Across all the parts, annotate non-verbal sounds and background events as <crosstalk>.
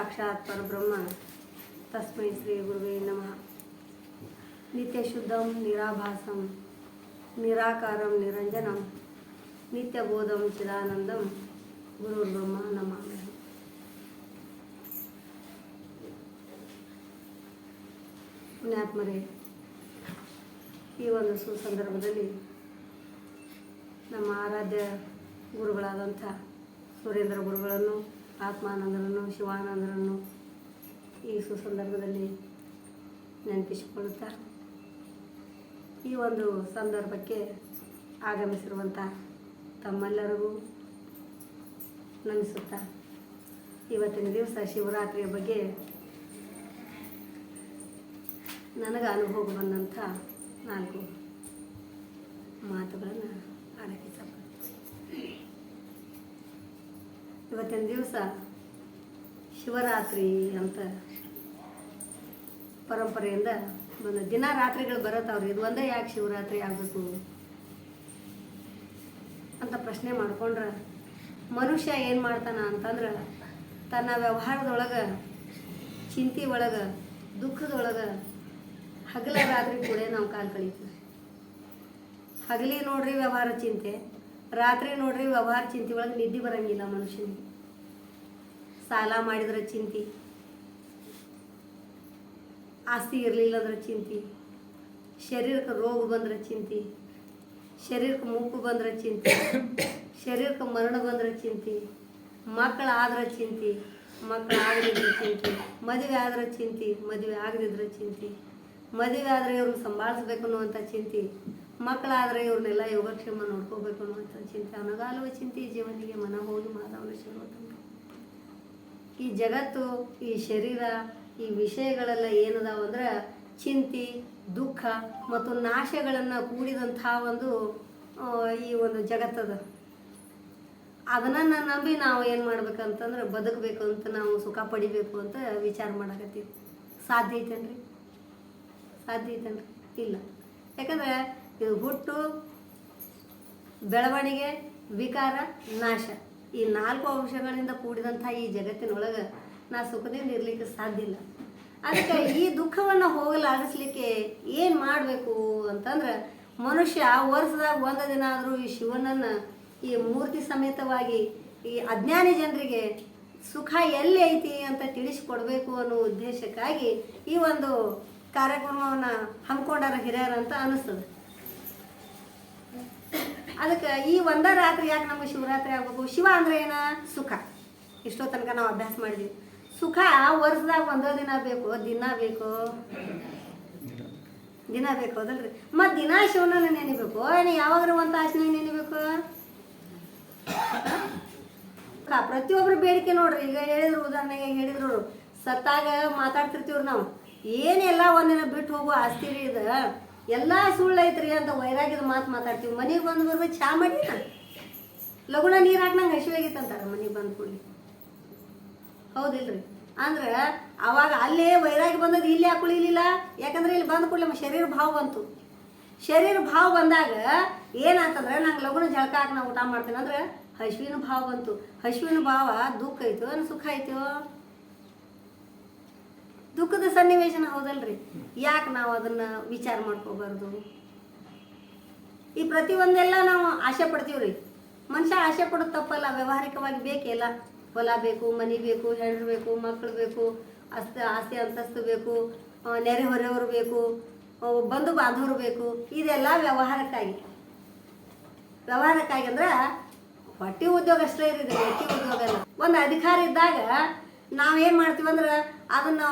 ಸಾಕ್ಷಾತ್ ಪರಬ್ರಹ್ಮ ತಸ್ಮೈ ಶ್ರೀ ಗುರುವೇ ನಮಃ ನಿತ್ಯಶುದ್ಧಂ ನಿರಾಭಾಸಂ ನಿರಾಕಾರಂ ನಿರಂಜನಂ ನಿತ್ಯಬೋಧಂ ಚಿದಾನಂದಂ ಗುರುರ್ಬ್ರಹ್ಮ ನಮಾಮಿ ಪುಣ್ಯಾತ್ಮರೇ ಈ ಒಂದು ಸುಸಂದರ್ಭದಲ್ಲಿ ನಮ್ಮ ಆರಾಧ್ಯ ಗುರುಗಳಾದಂಥ ಸುರೇಂದ್ರ ಗುರುಗಳನ್ನು ಆತ್ಮಾನಂದರನ್ನು, ಶಿವಾನಂದರನ್ನು ಈ ಸುಸಂದರ್ಭದಲ್ಲಿ ನೆನಪಿಸಿಕೊಳ್ಳುತ್ತಾ ಈ ಒಂದು ಸಂದರ್ಭಕ್ಕೆ ಆಗಮಿಸಿರುವಂಥ ತಮ್ಮೆಲ್ಲರಿಗೂ ನಮಿಸುತ್ತಾ, ಇವತ್ತಿನ ದಿವಸ ಶಿವರಾತ್ರಿಯ ಬಗ್ಗೆ ನನಗೆ ಅನುಭವ ಬಂದಂಥ ನಾಲ್ಕು ಮಾತುಗಳನ್ನು ಆಡಕ್ಕೆ ಇವತ್ತಿನ ದಿವಸ ಶಿವರಾತ್ರಿ ಅಂತ ಪರಂಪರೆಯಿಂದ ಬಂದ ದಿನ ರಾತ್ರಿಗಳು ಬರತ್ತವ್ರಿ. ಇದು ಒಂದೇ ಯಾಕೆ ಶಿವರಾತ್ರಿ ಆಗಬೇಕು? ಅಂತ ಪ್ರಶ್ನೆ ಮಾಡ್ಕೊಂಡ್ರೆ ಮನುಷ್ಯ ಏನು ಮಾಡ್ತಾನ ಅಂತಂದ್ರೆ ತನ್ನ ವ್ಯವಹಾರದೊಳಗೆ, ಚಿಂತೆ ಒಳಗೆ ದುಃಖದೊಳಗೆ ಹಗಲ ರಾತ್ರಿ ಕೂಡ ನಾವು ಕಾಲು ಕಳೀತೀವಿ. ಹಗಲಿ ನೋಡ್ರಿ ವ್ಯವಹಾರ ಚಿಂತೆ. ರಾತ್ರಿ ನೋಡ್ರಿ ವ್ಯವಹಾರ ಚಿಂತೆ ಒಳಗೆ ನಿದ್ದೆ ಬರಂಗಿಲ್ಲ ಮನುಷ್ಯನಿಗೆ. ಸಾಲ ಮಾಡಿದ್ರೆ ಚಿಂತೆ. ಆಸ್ತಿ ಇರಲಿಲ್ಲ ಅಂದ್ರೆ ಚಿಂತೆ. ಶರೀರಕ್ಕೆ ರೋಗ ಬಂದ್ರೆ ಚಿಂತೆ. ಶರೀರಕ್ಕೆ ಮುಪ್ಪು ಬಂದ್ರೆ ಚಿಂತೆ. ಶರೀರಕ್ಕೆ ಮರಣ ಬಂದ್ರೆ ಚಿಂತೆ. ಮಕ್ಕಳು ಆದ್ರೆ ಚಿಂತೆ. ಮಕ್ಕಳು ಆಗದಿದ್ರೆ ಚಿಂತೆ. ಮದುವೆ ಆದ್ರೆ ಚಿಂತೆ. ಮದುವೆ ಆಗದಿದ್ರೆ ಚಿಂತೆ. ಮದುವೆ ಆದರೆ ಇವ್ರನ್ನ ಸಂಭಾಳಿಸ್ಬೇಕು ಅನ್ನುವಂಥ ಚಿಂತೆ. ಮಕ್ಕಳಾದರೆ ಇವ್ರನ್ನೆಲ್ಲ ಯೋಗಕ್ಷೇಮ ನೋಡ್ಕೋಬೇಕು ಅನ್ನುವಂಥ ಚಿಂತೆ. ಅನಗಾಲುವ ಚಿಂತೆ ಜೀವನಿಗೆ ಮನ ಹೋಗಿ ಮಾಧವನ ಈ ಜಗತ್ತು, ಈ ಶರೀರ, ಈ ವಿಷಯಗಳೆಲ್ಲ ಏನದಾವ ಅಂದ್ರೆ ಚಿಂತೆ, ದುಃಖ ಮತ್ತು ನಾಶಗಳನ್ನು ಕೂಡಿದಂಥ ಒಂದು ಈ ಒಂದು ಜಗತ್ತದ. ಅದನ್ನು ನಂಬಿ ನಾವು ಏನು ಮಾಡ್ಬೇಕಂತಂದ್ರೆ ಬದುಕಬೇಕು ಅಂತ ನಾವು ಸುಖ ಪಡಿಬೇಕು ಅಂತ ವಿಚಾರ ಮಾಡಕತ್ತೀವಿ. ಸಾಧ್ಯ ಐತೇನ್ರಿ? ಸಾಧ್ಯ ಐತೇನ್ರಿ? ಇಲ್ಲ. ಯಾಕಂದ್ರೆ ಇದು ಹುಟ್ಟು, ಬೆಳವಣಿಗೆ, ವಿಕಾರ, ನಾಶ. ಈ ನಾಲ್ಕು ಅಂಶಗಳಿಂದ ಕೂಡಿದಂಥ ಈ ಜಗತ್ತಿನೊಳಗೆ ನಾ ಸುಖದಿಂದ ಇರಲಿಕ್ಕೆ ಸಾಧ್ಯ ಇಲ್ಲ. ಅದಕ್ಕೆ ಈ ದುಃಖವನ್ನು ಹೋಗಲಾಡಿಸ್ಲಿಕ್ಕೆ ಏನು ಮಾಡಬೇಕು ಅಂತಂದ್ರೆ, ಮನುಷ್ಯ ವರ್ಷದಾಗ ಒಂದು ದಿನ ಆದರೂ ಈ ಶಿವನನ್ನು ಈ ಮೂರ್ತಿ ಸಮೇತವಾಗಿ ಈ ಅಜ್ಞಾನಿ ಜನರಿಗೆ ಸುಖ ಎಲ್ಲಿ ಐತಿ ಅಂತ ತಿಳಿಸ್ಕೊಡ್ಬೇಕು ಅನ್ನೋ ಉದ್ದೇಶಕ್ಕಾಗಿ ಈ ಒಂದು ಕಾರ್ಯಕ್ರಮವನ್ನು ಹಮ್ಮಿಕೊಂಡಾರ ಹಿರಿಯರು ಅಂತ ಅನಿಸ್ತದೆ. ಅದಕ್ಕೆ ಈ ಒಂದ ರಾತ್ರಿ ಯಾಕೆ ನಮಗೆ ಶಿವರಾತ್ರಿ ಆಗ್ಬೇಕು? ಶಿವ ಅಂದ್ರೆ ಏನ? ಸುಖ. ಇಷ್ಟೋ ತನಕ ನಾವು ಅಭ್ಯಾಸ ಮಾಡಿದ್ವಿ. ಸುಖ ವರ್ಷದಾಗ ಒಂದೋ ದಿನ ಬೇಕು ದಿನ ಬೇಕು. ದಿನ ಬೇಕು, ಅದಲ್ರಿ. ಮತ್ತು ದಿನ ಶಿವನ ನೆನಿಬೇಕು. ಏನು ಯಾವಾಗ್ರೂ ಒಂದು ತಾಸಿನಾಗ ನೆನಿಬೇಕು? ಪ್ರತಿಯೊಬ್ಬರು ಬೇಡಿಕೆ ನೋಡ್ರಿ. ಈಗ ಹೇಳಿದ್ರು ಉದಾಹರಣೆಗೆ ಹೇಳಿದ್ರು ಸತ್ತಾಗ ಮಾತಾಡ್ತಿರ್ತೀವ್ರಿ ನಾವು. ಏನೆಲ್ಲ ಒಂದಿನ ಬಿಟ್ಟು ಹೋಗೋ ಆಸ್ತಿ ಇದು. ಎಲ್ಲ ಸುಳ್ಳು ಐತ್ರಿ ಅಂತ ವೈರಾಗ್ಯದ ಮಾತು ಮಾತಾಡ್ತೀವಿ. ಮನೆಗೆ ಬಂದು ಬರ್ಬೇಕು ಚಾ ಮಾಡಿ ಲಗುಣ ನೀರು ಹಾಕಿ ನಂಗೆ ಅಂತಾರೆ ಮನೆಗೆ ಬಂದು ಕೂಡಲಿ. ಹೌದಿಲ್ರಿ. ಅಂದ್ರೆ ಅವಾಗ ಅಲ್ಲೇ ವೈರಾಗ್ಯ ಬಂದದ್ದು ಇಲ್ಲಿ ಯಾಕೆ ಯಾಕಂದ್ರೆ ಇಲ್ಲಿ ಬಂದ ನಮ್ಮ ಶರೀರ ಭಾವ ಬಂತು. ಶರೀರ ಭಾವ ಬಂದಾಗ ಏನಂತಂದ್ರೆ ನಂಗೆ ಲಗುನ ಜಳಕ ಹಾಕಿ ನಾ ಊಟ ಮಾಡ್ತೀನಿ ಅಂದ್ರೆ ಹಸಿವಿನ ಭಾವ ಬಂತು. ಹಸಿವಿನ ಭಾವ ದುಃಖ ಐತೋ ಸುಖ ಐತೋ? ದುಃಖದ ಸನ್ನಿವೇಶನ ಹೌದಲ್ರಿ? ಯಾಕೆ ನಾವು ಅದನ್ನ ವಿಚಾರ ಮಾಡ್ಕೋಬಾರ್ದು? ಈ ಪ್ರತಿಯೊಂದೆಲ್ಲ ನಾವು ಆಸೆ ಪಡ್ತೀವ್ರಿ. ಮನುಷ್ಯ ಆಸೆ ಪಡೋದು ತಪ್ಪಲ್ಲ, ವ್ಯವಹಾರಿಕವಾಗಿ ಬೇಕೆಲ್ಲ ಹೊಲ ಬೇಕು, ಮನಿ ಬೇಕು ಹೆಣ್ಣು ಬೇಕು ಮಕ್ಕಳು ಬೇಕು ಅಸ್ತ ಆಸ್ತಿ ಅಂತಸ್ತು ಬೇಕು ನೆರೆಹೊರೆಯವರು ಬೇಕು ಬಂಧು ಬಾಂಧವರು ಬೇಕು, ಇದೆಲ್ಲ ವ್ಯವಹಾರಕ್ಕಾಗಿ. ವ್ಯವಹಾರಕ್ಕಾಗಿ ಅಂದ್ರೆ ಹೊಟ್ಟಿ ಉದ್ಯೋಗ ಅಷ್ಟೇ ಇರಿದೆ ಹೊಟ್ಟೆ ಉದ್ಯೋಗ ಒಂದು ಅಧಿಕಾರ ಇದ್ದಾಗ ನಾವೇನು ಮಾಡ್ತೀವಂದ್ರೆ ಅದನ್ನು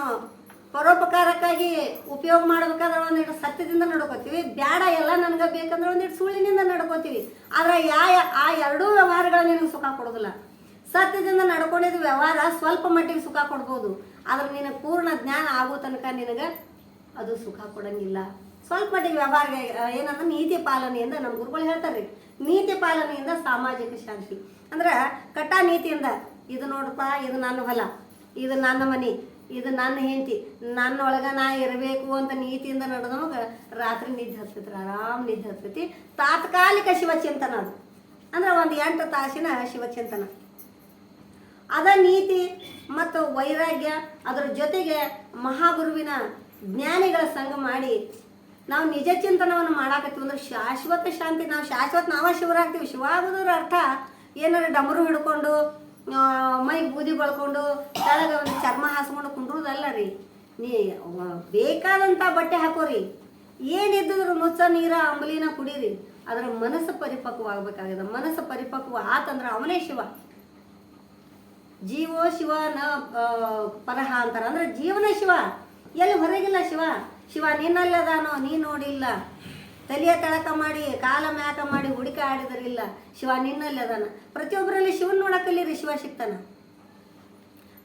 ಪರೋಪಕಾರಕ್ಕಾಗಿ ಉಪಯೋಗ ಮಾಡ್ಬೇಕಾದ್ರೆ ಒಂದಿಟ್ಟು ಸತ್ಯದಿಂದ ನಡ್ಕೋತೀವಿ. ಬೇಡ ಎಲ್ಲ ನನಗೆ ಬೇಕಂದ್ರೆ ಒಂದಿಟ್ಟು ಸುಳ್ಳಿನಿಂದ ನಡ್ಕೋತೀವಿ. ಆದ್ರೆ ಯಾ ಆ ಎರಡೂ ವ್ಯವಹಾರಗಳು ನಿನಗೆ ಸುಖ ಕೊಡೋದಿಲ್ಲ. ಸತ್ಯದಿಂದ ನಡ್ಕೊಂಡಿದ್ದ ವ್ಯವಹಾರ ಸ್ವಲ್ಪ ಮಟ್ಟಿಗೆ ಸುಖ ಕೊಡ್ಬೋದು. ಆದ್ರೆ ನಿನಗೆ ಪೂರ್ಣ ಜ್ಞಾನ ಆಗೋ ತನಕ ನಿನಗೆ ಅದು ಸುಖ ಕೊಡಂಗಿಲ್ಲ. ಸ್ವಲ್ಪ ಮಟ್ಟಿಗೆ ವ್ಯವಹಾರ ಏನಂದ್ರೆ ನೀತಿ ಪಾಲನೆಯಿಂದ ನಮ್ಮ ಗುರುಗಳು ಹೇಳ್ತಾರೆ ನೀತಿ ಪಾಲನೆಯಿಂದ ಸಾಮಾಜಿಕ ಶಾಂತಿ. ಅಂದ್ರೆ ಕಟ್ಟ ನೀತಿಯಿಂದ ಇದು ನೋಡಪ್ಪ ಇದು ನನ್ನ ಹೊಲ, ಇದು ನನ್ನ ಮನೆ ಇದು ನನ್ನ ಹೆಂಡತಿ ನನ್ನ ಒಳಗ ನಾ ಇರಬೇಕು ಅಂತ ನೀತಿಯಿಂದ ನಡೆದವಾಗ ರಾತ್ರಿ ನಿದ್ದೆ ಹತ್ತೈತಿ ಆರಾಮ್ ನಿದ್ದೆ ಹತ್ತೈತಿ ತಾತ್ಕಾಲಿಕ ಶಿವಚಿಂತನ ಅದು. ಅಂದ್ರೆ ಒಂದು ಎಂಟು ತಾಸಿನ ಶಿವಚಿಂತನ. ಅದ ನೀತಿ ಮತ್ತು ವೈರಾಗ್ಯ ಅದರ ಜೊತೆಗೆ ಮಹಾಗುರುವಿನ ಜ್ಞಾನಿಗಳ ಸಂಘ ಮಾಡಿ ನಾವು ನಿಜ ಚಿಂತನವನ್ನು ಮಾಡಾಕತ್ತೀವಿ ಅಂದ್ರೆ ಶಾಶ್ವತ ಶಾಂತಿ. ನಾವು ಶಾಶ್ವತ ನಾವ ಶಿವರಾಗ್ತೀವಿ. ಶಿವ ಆಗೋದ್ರ ಅರ್ಥ ಏನಾರ ಡಮರು ಹಿಡ್ಕೊಂಡು ಮೈ ಬೂದಿ ಬಳ್ಕೊಂಡು ಕೆಳಗೆ ಒಂದು ಚರ್ಮ ಹಾಸ್ಕೊಂಡು ಕುಂಡ್ರುದಲ್ಲ ರೀ. ನೀ ಬೇಕಾದಂಥ ಬಟ್ಟೆ ಹಾಕೋರಿ. ಏನಿದ್ದರೂ ನುಚ್ಚ ನೀರ ಅಂಬಲಿನ ಕುಡೀರಿ. ಅದರ ಮನಸ್ಸು ಪರಿಪಕ್ವವಾಗಬೇಕಾಗಿದೆ. ಮನಸ್ಸು ಪರಿಪಕ್ವ ಆತಂದ್ರೆ ಅವನೇ ಶಿವ. ಜೀವೋ ಶಿವ ನ ಪರಹ ಅಂತಾರೆ. ಅಂದ್ರೆ ಜೀವನ ಶಿವ. ಎಲ್ಲಿ ಹೊರಗಿಲ್ಲ ಶಿವ. ಶಿವ ನಿನ್ನಲ್ಲದಾನೋ ನೀ ನೋಡಿಲ್ಲ. ತಲೆಯ ತಳಕ ಮಾಡಿ, ಕಾಲ ಮ್ಯಾಕ ಮಾಡಿ ಹುಡುಕಿ ಆಡಿದರಿಲ್ಲ. ಶಿವ ನಿನ್ನಲ್ಲಿ ಅದಾನ. ಪ್ರತಿಯೊಬ್ಬರಲ್ಲಿ ಶಿವನ್ ರೀ ಶಿವ ಸಿಗ್ತಾನ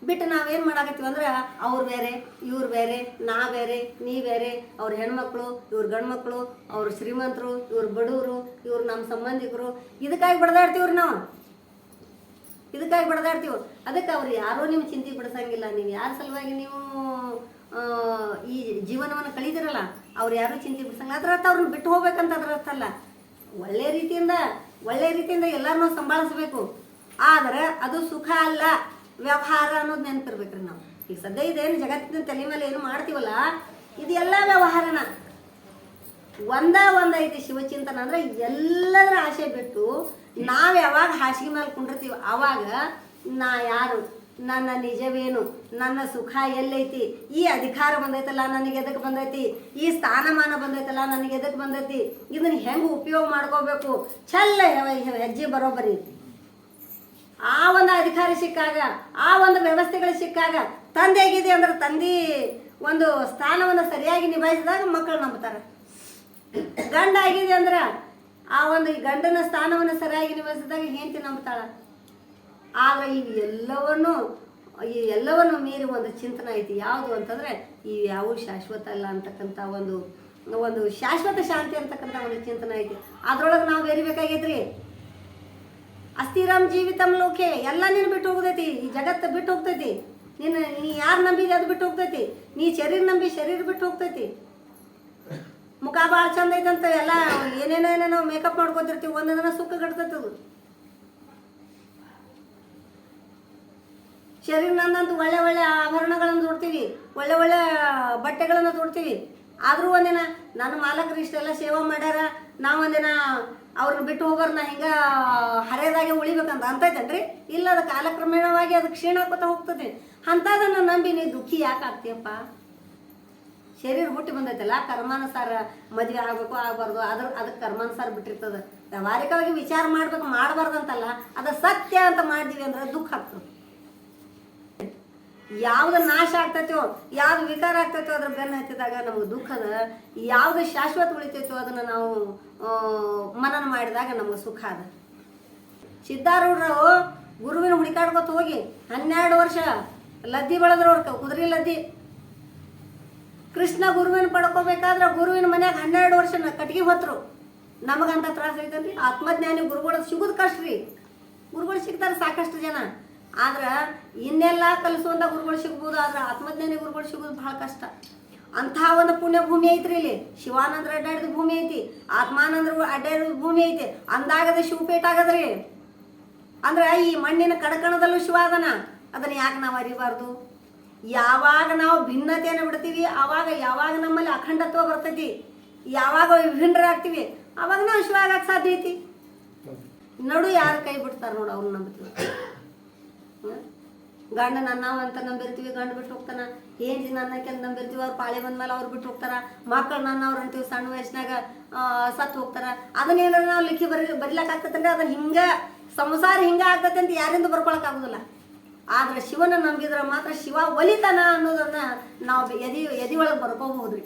ಬಿಟ್ಟು ನಾವೇನು ಮಾಡಾಕತ್ತೀವಿ ಅಂದ್ರೆ, ಅವ್ರು ಬೇರೆ, ಇವ್ರು ಬೇರೆ, ನಾ ಬೇರೆ, ನೀ ಬೇರೆ, ಅವ್ರ ಹೆಣ್ಮಕ್ಳು, ಇವ್ರ ಗಂಡ್ಮಕ್ಳು, ಅವ್ರ ಶ್ರೀಮಂತರು, ಇವ್ರ ಬಡವರು ಇವ್ರು ನಮ್ಮ ಸಂಬಂಧಿಕರು. ಇದಕ್ಕಾಗಿ ಬಡದಾಡ್ತೀವ್ರಿ ನಾವು. ಇದಕ್ಕಾಗಿ ಬಡದಾಡ್ತೀವಿ. ಅದಕ್ಕೆ ಅವ್ರು ಯಾರೂ ನಿಮ್ಮ ಚಿಂತೆ ಬಿಡಿಸಂಗಿಲ್ಲ ನೀವು ಯಾರ ಸಲುವಾಗಿ ನೀವು ಈ ಜೀವನವನ್ನು ಕಳೀದಿರಲ್ಲ ಅವ್ರು ಯಾರು ಚಿಂತೆ ಬಿಡ್ಸಂಗಿಲ್ಲ. ಅದ್ರ ಅರ್ಥ ಅವ್ರನ್ನ ಬಿಟ್ಟು ಹೋಗ್ಬೇಕಂತ ಅದ್ರ ಅರ್ಥ ಅಲ್ಲ. ಒಳ್ಳೆ ರೀತಿಯಿಂದ ಒಳ್ಳೆ ರೀತಿಯಿಂದ ಎಲ್ಲರನ್ನೂ ಸಂಭಾಳಿಸ್ಬೇಕು. ಆದ್ರೆ ಅದು ಸುಖ ಅಲ್ಲ, ವ್ಯವಹಾರ ಅನ್ನೋದು ನೆನಪಿರ್ಬೇಕ್ರಿ ನಾವು. ಈಗ ಸದ್ಯ ಇದೇನು ಜಗತ್ತಿನ ತಲೆ ಮೇಲೆ ಏನು ಮಾಡ್ತೀವಲ್ಲ, ಇದೆಲ್ಲ ವ್ಯವಹಾರನ. ಒಂದ ಒಂದ ಐತಿ ಶಿವಚಿಂತನ ಅಂದ್ರೆ ಎಲ್ಲದರ ಆಸೆ ಬಿಟ್ಟು ನಾವ್ ಯಾವಾಗ ಹಾಸಿಗೆ ಮೇಲೆ ಕುಂಡಿರ್ತೀವಿ, ಅವಾಗ ನಾ ಯಾರು? ನನ್ನ ನಿಜವೇನು? ನನ್ನ ಸುಖ ಎಲ್ಲೈತಿ? ಈ ಅಧಿಕಾರ ಬಂದೈತಲ್ಲ, ನನಗೆ ಎದಕ್ಕೆ ಬಂದೈತಿ? ಈ ಸ್ಥಾನಮಾನ ಬಂದೈತಲ್ಲ, ನನಗೆ ಎದಕ್ಕೆ ಬಂದೈತಿ? ಇದನ್ನ ಹೆಂಗೆ ಉಪಯೋಗ ಮಾಡ್ಕೋಬೇಕು? ಛಲ್ಲ ಹೆಜ್ಜೆ ಬರೋಬ್ಬರಿ ಆ ಒಂದು ಅಧಿಕಾರ ಸಿಕ್ಕಾಗ, ಆ ಒಂದು ವ್ಯವಸ್ಥೆಗಳು ಸಿಕ್ಕಾಗ ತಂದೆ ಆಗಿದೆ ಅಂದ್ರೆ ತಂದೆ ಒಂದು ಸ್ಥಾನವನ್ನು ಸರಿಯಾಗಿ ನಿಭಾಯಿಸಿದಾಗ ಮಕ್ಕಳು ನಂಬುತ್ತಾರೆ ಗಂಡ ಆಗಿದೆ ಅಂದ್ರೆ ಆ ಒಂದು ಗಂಡನ ಸ್ಥಾನವನ್ನು ಸರಿಯಾಗಿ ನಿಭಾಯಿಸಿದಾಗ ಹೆಂಡತಿ ನಂಬ್ತಾಳ. ಆದ್ರೆ ಈ ಎಲ್ಲವನ್ನು ಈ ಎಲ್ಲವನ್ನು ಮೀರಿ ಒಂದು ಚಿಂತನೆ ಐತಿ. ಯಾವುದು ಅಂತಂದ್ರೆ, ಈ ಯಾವ ಶಾಶ್ವತ ಅಲ್ಲ ಅಂತಕ್ಕಂಥ ಒಂದು ಒಂದು ಶಾಶ್ವತ ಶಾಂತಿ ಅಂತಕ್ಕಂಥ ಒಂದು ಚಿಂತನೆ ಐತಿ. ಅದ್ರೊಳಗೆ ನಾವು ಬೇರಿಬೇಕಾಗೈತ್ರಿ ಅಸ್ಥಿರಾಮ್ ಜೀವಿತಂ ಲೋಕೆ, ಎಲ್ಲ ನೀನು ಬಿಟ್ಟು ಹೋಗ್ತೈತಿ. ಈ ಜಗತ್ತು ಬಿಟ್ಟು ಹೋಗ್ತೈತಿ. ನೀನು ನೀ ಯಾರು ನಂಬಿದೆ ಅದು ಬಿಟ್ಟು ಹೋಗ್ತೈತಿ? ನೀ ಶರೀರ ನಂಬಿ ಶರೀರ ಬಿಟ್ಟು ಹೋಗ್ತೈತಿ. ಮುಖ ಭಾಳ ಚಂದ ಐತಂತ ಎಲ್ಲ ಏನೇನೇನೇನೋ ಮೇಕಪ್ ಮಾಡ್ಕೊತಿರ್ತೀವಿ ಒಂದೊಂದನ ಸುಖ ಅದು ಶರೀರ ನಂದಂತೂ ಒಳ್ಳೆ ಒಳ್ಳೆ ಆಭರಣಗಳನ್ನು ತೊಡ್ತೀವಿ, ಒಳ್ಳೆ ಒಳ್ಳೆ ಬಟ್ಟೆಗಳನ್ನು ತೊಡ್ತೀವಿ. ಆದರೂ ಒಂದಿನ ನನ್ನ ಮಾಲಕರು ಇಷ್ಟೆಲ್ಲ ಸೇವೆ ಮಾಡ್ಯಾರ, ನಾವು ಒಂದಿನ ಅವ್ರನ್ನ ಬಿಟ್ಟು ಹೋಗೋರ್ನ ಹಿಂಗೆ ಹರೆಯದಾಗೆ ಉಳಿಬೇಕಂತ ಅಂತೈತೇನ್ರಿ? ಇಲ್ಲ ಅದು ಕಾಲಕ್ರಮೇಣವಾಗಿ ಅದು ಕ್ಷೀಣ ಹಾಕೋತಾ ಹೋಗ್ತದೆ. ಅಂಥದನ್ನು ನಂಬಿ ನೀ ದುಃಖಿ ಯಾಕೆ ಆಗ್ತೀಯಪ್ಪ? ಶರೀರ ಹುಟ್ಟಿ ಬಂದೈತಲ್ಲ, ಕರ್ಮಾನುಸಾರ ಮದುವೆ ಆಗಬೇಕು, ಆಗಬಾರ್ದು ಅದ್ರ ಅದಕ್ಕೆ ಕರ್ಮಾನುಸಾರ ಬಿಟ್ಟಿರ್ತದೆ. ವ್ಯವಹಾರಿಕವಾಗಿ ವಿಚಾರ ಮಾಡ್ಬೇಕು, ಮಾಡಬಾರ್ದಂತಲ್ಲ, ಅದು ಸತ್ಯ ಅಂತ ಮಾಡಿದೀವಿ ಅಂದ್ರೆ ದುಃಖ ಆಗ್ತದೆ. ಯಾವ್ದು ನಾಶ ಆಗ್ತೈತೋ, ಯಾವ್ದು ವಿಕಾರ ಆಗ್ತೈತೋ ಅದ್ರ ಬೆನ್ನ ಹತ್ತಿದಾಗ ನಮ್ಗೆ ದುಃಖದ ಯಾವ್ದು ಶಾಶ್ವತ ಉಳಿತೈತೋ ಅದನ್ನ ನಾವು ಮನನ ಮಾಡಿದಾಗ ನಮ್ಗೆ ಸುಖ ಅದ. ಸಿದ್ಧಾರೂಢರು ಗುರುವಿನ ಹುಡುಕಾಡ್ಕೊತ ಹೋಗಿ ಹನ್ನೆರಡು ವರ್ಷ ಲದ್ದಿ ಬೆಳೆದ್ರು ಅವ್ರ ಕುದುರೆ ಲದ್ದಿ. ಕೃಷ್ಣ ಗುರುವಿನ ಪಡ್ಕೋಬೇಕಾದ್ರೆ ಗುರುವಿನ ಮನ್ಯಾಗ ಹನ್ನೆರಡು ವರ್ಷ ಕಟ್ಗೆ ಹೊತ್ರು. ನಮಗಂತ ತ್ರಾಸ ಐತನ್ರಿ? ಆತ್ಮಜ್ಞಾನಿ ಗುರುಗಳು ಸಿಗುದು ಕಷ್ಟ ರೀ. ಗುರುಗಳು ಸಿಗ್ತಾರೆ ಸಾಕಷ್ಟು ಜನ. ಆದ್ರೆ ಇನ್ನೆಲ್ಲ ಕಲಿಸುವಂಥ ಗುರುಗಳು ಸಿಗ್ಬೋದು ಆದ್ರೆ ಆತ್ಮಜ್ಞಾನಿ ಗುರುಗಳು ಸಿಗೋದು ಭಾಳ ಕಷ್ಟ. ಅಂಥ ಒಂದು ಪುಣ್ಯ ಭೂಮಿ ಐತ್ರಿ ಇಲ್ಲಿ. ಶಿವಾನಂದ್ರ ಅಡ್ಡಾಡಿದ ಭೂಮಿ ಐತಿ. ಆತ್ಮಾನಂದ್ರ ಅಡ್ಡಾಡಿದ ಭೂಮಿ ಐತಿ. ಅಂದಾಗದ ಶಿವಪೇಟ ಆಗದ್ರಿ. ಅಂದ್ರೆ ಈ ಮಣ್ಣಿನ ಕಡಕಣದಲ್ಲೂ ಶಿವ ಅದನ. ಅದನ್ನ ಯಾಕೆ ನಾವು ಅರಿಬಾರ್ದು? ಯಾವಾಗ ನಾವು ಭಿನ್ನತೆಯನ್ನು ಬಿಡ್ತೀವಿ ಆವಾಗ ಯಾವಾಗ ನಮ್ಮಲ್ಲಿ ಅಖಂಡತ್ವ ಬರ್ತೈತಿ ಯಾವಾಗ ವಿಭಿನ್ನರಾಗ್ತೀವಿ ಅವಾಗ ನಾವು ಶಿವ ಆಗಕ್ಕೆ ಸಾಧ್ಯ ಐತಿ. ನಡು ಯಾರು ಕೈ ಬಿಡ್ತಾರೆ ನೋಡು ಅವ್ರು ನಂಬ್ತೀವಿ? ಗಂಡ ನನ್ನವ ಅಂತ ನಂಬಿರ್ತೀವಿ, ಗಂಡ ಬಿಟ್ಟು ಹೋಗ್ತಾನ. ಹೆಂಡತಿ ನನ್ನ ಅಂತ ನಂಬಿರ್ತೀವಿ, ಅವ್ರು ಪಾಳೆ ಬಂದ್ಮೇಲೆ ಅವ್ರು ಬಿಟ್ಟು ಹೋಗ್ತಾರ. ಮಕ್ಕಳು ನನ್ನವ್ರು ಅಂತೀವಿ, ಸಣ್ಣ ವಯಸ್ಸಿನಾಗ ಸತ್ತು ಹೋಗ್ತಾರ. ಅದನ್ನೇನಾರ ನಾವು ಲಿಖಿ ಬರಿ, ಬರಿಲಕ್ ಅದು ಅದನ್ನ ಹಿಂಗ, ಸಂಸಾರ ಹಿಂಗ ಆಗ್ತೈತೆ ಅಂತ ಯಾರಿಂದ ಬರ್ಕೊಳಕ್ ಆಗುದಿಲ್ಲ. ಆದ್ರೆ ಶಿವನ ನಂಬಿದ್ರೆ ಮಾತ್ರ ಶಿವ ಒಲಿತಾನ ಅನ್ನೋದನ್ನ ನಾವು ಎದಿ ಎದಿ ಒಳಗೆ ಬರ್ಕೋಬಹುದ್ರಿ.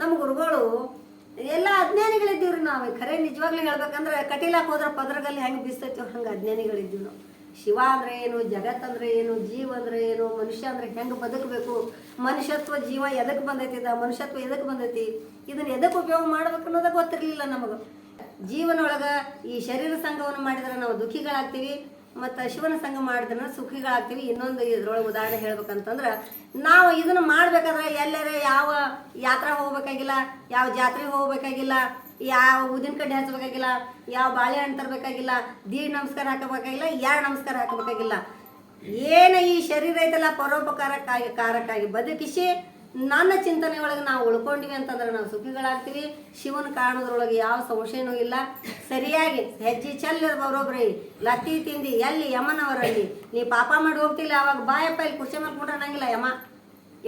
ನಮ್ಮ ಗುರುಗಳು ಎಲ್ಲ ಅಜ್ಞಾನಿಗಳಿದ್ದೀವ್ರಿ ನಾವು. ಖರೆ ನಿಜವಾಗ್ಲೂ ಹೇಳ್ಬೇಕಂದ್ರೆ ಕಟೀಲಾಕ್ ಹೋದ್ರೆ ಪದರಗಲ್ಲಿ ಹೆಂಗೆ ಬೀಸ್ತೈತಿ ಹಂಗೆ ಅಜ್ಞಾನಿಗಳಿದ್ದೀವಿ ನಾವು. ಶಿವ ಅಂದ್ರೆ ಏನು, ಜಗತ್ ಅಂದ್ರೆ ಏನು, ಜೀವ ಅಂದ್ರೆ ಏನು, ಮನುಷ್ಯ ಅಂದ್ರೆ ಹೆಂಗೆ ಬದುಕಬೇಕು, ಮನುಷ್ಯತ್ವ ಜೀವ ಎದಕ್ಕೆ ಬಂದೈತಿ, ಇದ ಮನುಷ್ಯತ್ವ ಎದಕ್ಕೆ ಬಂದೈತಿ, ಇದನ್ನ ಎದಕ್ಕೆ ಉಪಯೋಗ ಮಾಡ್ಬೇಕು ಅನ್ನೋದ ಗೊತ್ತಿರಲಿಲ್ಲ ನಮಗೆ. ಜೀವನೊಳಗ ಈ ಶರೀರ ಸಂಘವನ್ನು ಮಾಡಿದ್ರೆ ನಾವು ದುಃಖಿಗಳಾಗ್ತೀವಿ ಮತ್ತು ಶಿವನ ಸಂಘ ಮಾಡಿದ್ರೆ ಸುಖಿಗಳಾಗ್ತೀವಿ. ಇನ್ನೊಂದು ಇದ್ರೊಳಗೆ ಉದಾಹರಣೆ ಹೇಳ್ಬೇಕಂತಂದ್ರೆ, ನಾವು ಇದನ್ನು ಮಾಡ್ಬೇಕಾದ್ರೆ ಎಲ್ಲರೇ ಯಾವ ಯಾತ್ರಾ ಹೋಗ್ಬೇಕಾಗಿಲ್ಲ, ಯಾವ ಜಾತ್ರೆ ಹೋಗ್ಬೇಕಾಗಿಲ್ಲ, ಯಾವ ಉದಿನ ಕಡ್ಡಿ ಹಚ್ಚಬೇಕಾಗಿಲ್ಲ ಯಾವ ಬಾಳೆಹಣ್ಣು ತರಬೇಕಾಗಿಲ್ಲ, ದೀಡ್ ನಮಸ್ಕಾರ ಹಾಕಬೇಕಾಗಿಲ್ಲ, ಎರಡು ನಮಸ್ಕಾರ ಹಾಕಬೇಕಾಗಿಲ್ಲ. ಏನು ಈ ಶರೀರ ಐತಲ್ಲ ಪರೋಪಕಾರಕ್ಕಾಗಿ ಕಾರಕ್ಕಾಗಿ ಬದುಕಿಸಿ ನನ್ನ ಚಿಂತನೆ ಒಳಗೆ ನಾವು ಉಳ್ಕೊಂಡಿವಿ ಅಂತಂದ್ರೆ ನಾವು ಸುಖಿಗಳಾಗ್ತೀವಿ. ಶಿವನ ಕಾರಣದ್ರೊಳಗೆ ಯಾವ ಸಂಶಯನೂ ಇಲ್ಲ. ಸರಿಯಾಗಿ ಹೆಜ್ಜೆ ಚೆಲ್ಲ ಬರೋಬ್ರಿ ಲತ್ತಿ ತಿಂದಿ, ಎಲ್ಲಿ ಯಮನವರಲ್ಲಿ? ನೀ ಪಾಪ ಮಾಡಿ ಹೋಗ್ತಿಲ್ಲ, ಅವಾಗ ಬಾಯಪ್ಪ ಇಲ್ಲಿ ಕುರ್ಚಿ ಮೇಲೆ ಕುಂಡ್ರೆ ಅನ್ನಂಗಿಲ್ಲ ಯಮ.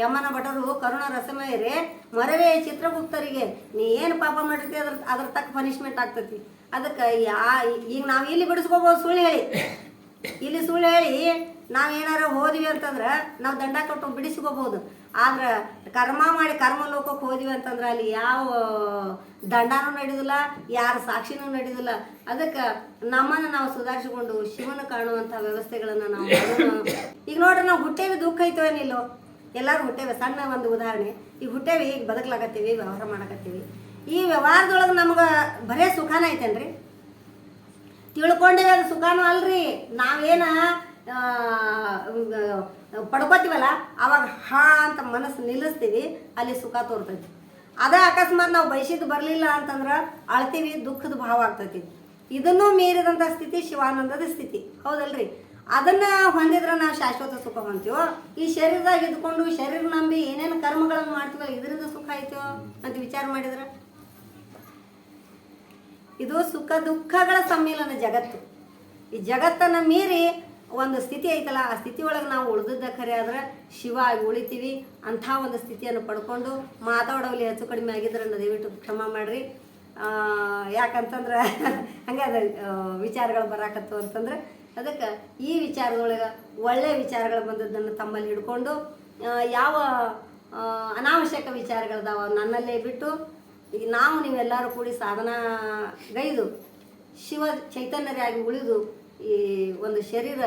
ಯಮನ ಭಟರು, ಕರುಣ ರಸಮಯರೇ, ಮರವೇ ಚಿತ್ರಗುಪ್ತರಿಗೆ. ನೀ ಏನು ಪಾಪ ಮಾಡಿರ್ತೀವಿ ಅದ್ರ ಅದ್ರ ತಕ್ಕ ಪನಿಷ್ಮೆಂಟ್ ಆಗ್ತೈತಿ. ಅದಕ್ಕೆ ಯಾ, ಈಗ ನಾವು ಇಲ್ಲಿ ಬಿಡಿಸ್ಕೋಬೋದು ಸುಳ್ಳು ಹೇಳಿ. ಇಲ್ಲಿ ಸುಳ್ಳು ಹೇಳಿ ನಾವು ಏನಾರ ಹೋದ್ವಿ ಅಂತಂದ್ರೆ ನಾವು ದಂಡ ಕೊಟ್ಟು ಬಿಡಿಸ್ಕೋಬಹುದು ಆದ್ರೆ ಕರ್ಮ ಮಾಡಿ ಕರ್ಮ ಲೋಕಕ್ಕೆ ಹೋದ್ವಿ ಅಂತಂದ್ರೆ ಅಲ್ಲಿ ಯಾವ ದಂಡನೂ ನಡೆಯೋದಿಲ್ಲ ಯಾರ ಸಾಕ್ಷಿನೂ ನಡೆಯೋದಿಲ್ಲ ಅದಕ್ಕೆ ನಮ್ಮನ್ನು ನಾವು ಸುಧಾರಿಸಿಕೊಂಡು ಶಿವನ ಕಾಣುವಂಥ ವ್ಯವಸ್ಥೆಗಳನ್ನು ನಾವು ಈಗ ನೋಡ್ರಿ, ನಾವು ಹುಟ್ಟೇವಿ, ದುಃಖ ಐತೋ ಏನಿಲ್ಲೋ. ಎಲ್ಲರೂ ಹುಟ್ಟೇವೆ, ಸಣ್ಣ ಒಂದು ಉದಾಹರಣೆ. ಈಗ ಹುಟ್ಟೇವಿ, ಈಗ ಬದುಕಲಾಗತ್ತೀವಿ ವ್ಯವಹಾರ ಮಾಡಕತ್ತೀವಿ. ಈ ವ್ಯವಹಾರದೊಳಗೆ ನಮ್ಗೆ ಬರೇ ಸುಖಾನ ಐತೇನ್ರಿ? ತಿಳ್ಕೊಂಡೇವೆ ಅದು ಸುಖಾನು ಅಲ್ರಿ. ನಾವೇನ ಪಡ್ಕೋತೀವಲ್ಲ? ಅವಾಗ ಹಾ ಅಂತ ಮನಸ್ಸು ನಿಲ್ಲಿಸ್ತೀವಿ, ಅಲ್ಲಿ ಸುಖ ತೋರ್ತೈತಿ. ಅದೇ ಅಕಸ್ಮಾತ್ ನಾವು ಬಯಸಿದ್ದು ಬರಲಿಲ್ಲ ಅಂತಂದ್ರೆ ಅಳ್ತೀವಿ, ದುಃಖದ ಭಾವ ಆಗ್ತೈತಿ. ಇದನ್ನು ಮೀರಿದಂಥ ಸ್ಥಿತಿ ಶಿವಾನಂದದ ಸ್ಥಿತಿ. ಹೌದಲ್ರಿ? ಅದನ್ನ ಹೊಂದಿದ್ರೆ ನಾವು ಶಾಶ್ವತ ಸುಖ ಹೊಂತೀವೋ ಈ ಶರೀರದಾಗ ಇದ್ಕೊಂಡು ಶರೀರ ನಂಬಿ ಏನೇನು ಕರ್ಮಗಳನ್ನು ಮಾಡ್ತೀವೋ ಇದರಿಂದ ಸುಖ ಐತೋ ಅಂತ ವಿಚಾರ ಮಾಡಿದ್ರೆ? ಇದು ಸುಖ ದುಃಖಗಳ ಸಮ್ಮಿಲನ ಜಗತ್ತು. ಈ ಜಗತ್ತನ್ನು ಮೀರಿ ಒಂದು ಸ್ಥಿತಿ ಐತಲ್ಲ, ಆ ಸ್ಥಿತಿ ಒಳಗೆ ನಾವು ಉಳಿದಿದ್ದ ಖರೆ ಆದ್ರೆ ಶಿವ ಆಗಿ ಉಳಿತೀವಿ. ಅಂಥ ಒಂದು ಸ್ಥಿತಿಯನ್ನು ಪಡ್ಕೊಂಡು ಮಾತಾಡೋಲಿ ಹೆಚ್ಚು ಕಡಿಮೆ ಆಗಿದ್ರೆ ದಯವಿಟ್ಟು ಕ್ಷಮ ಮಾಡಿರಿ. ಯಾಕಂತಂದ್ರೆ <laughs> ಹಂಗೆ ವಿಚಾರಗಳು ಬರಾಕತ್ತು ಅಂತಂದ್ರೆ ಅದಕ್ಕೆ ಈ ವಿಚಾರದೊಳಗೆ ಒಳ್ಳೆಯ ವಿಚಾರಗಳು ಬಂದದ್ದನ್ನು ತಮ್ಮಲ್ಲಿ ಹಿಡ್ಕೊಂಡು ಯಾವ ಅನಾವಶ್ಯಕ ವಿಚಾರಗಳದಾವ ನನ್ನಲ್ಲೇ ಬಿಟ್ಟು ಈಗ ನಾವು ನೀವೆಲ್ಲರೂ ಕೂಡಿ ಸಾಧನಾ ಗೈದು, ಶಿವ ಚೈತನ್ಯರಾಗಿ ಉಳಿದು ಈ ಒಂದು ಶರೀರ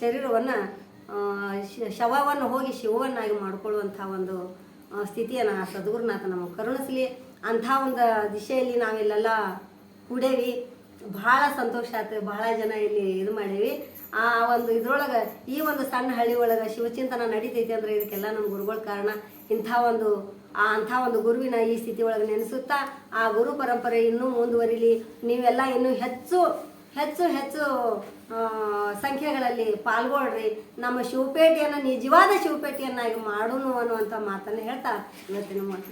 ಶರೀರವನ್ನು ಶವವನ್ನು ಹೋಗಿ ಶಿವವನ್ನಾಗಿ ಮಾಡಿಕೊಳ್ಳುವಂಥ ಒಂದು ಸ್ಥಿತಿಯನ್ನು ಆ ಸದ್ಗುರುನಾಥ ನಮಗೆ ಕರುಣಿಸಲಿ. ಅಂಥ ಒಂದು ದಿಶೆಯಲ್ಲಿ ನಾವಿಲ್ಲೆಲ್ಲ ಕೂಡೇವಿ. ಭಾಳ ಸಂತೋಷ ಆಯ್ತು ಭಾಳ ಜನ ಇಲ್ಲಿ ಇದು ಮಾಡೇವಿ ಆ ಒಂದು ಇದ್ರೊಳಗೆ ಈ ಒಂದು ಸಣ್ಣ ಹಳ್ಳಿ ಒಳಗೆ ಶಿವಚಿಂತನ ನಡೀತೈತಿ ಅಂದ್ರೆ ಇದಕ್ಕೆಲ್ಲ ನಮ್ಮ ಗುರುಗಳ ಕಾರಣ. ಇಂಥ ಒಂದು, ಆ, ಅಂಥ ಒಂದು ಗುರುವಿನ ಈ ಸ್ಥಿತಿ ಒಳಗೆ ನೆನೆಸುತ್ತಾ, ಆ ಗುರು ಪರಂಪರೆ ಇನ್ನೂ ಮುಂದುವರಿಲಿ. ನೀವೆಲ್ಲ ಇನ್ನೂ ಹೆಚ್ಚು ಹೆಚ್ಚು ಹೆಚ್ಚು ಸಂಖ್ಯೆಗಳಲ್ಲಿ ಪಾಲ್ಗೊಳ್ರಿ. ನಮ್ಮ ಶಿವಪೇಟೆಯನ್ನು ನಿಜವಾದ ಶಿವಪೇಟೆಯನ್ನಾಗಿ ಮಾಡೋಣ ಅನ್ನುವಂಥ ಮಾತನ್ನು ಹೇಳ್ತಾ ಇವತ್ತಿನ ಮಾತು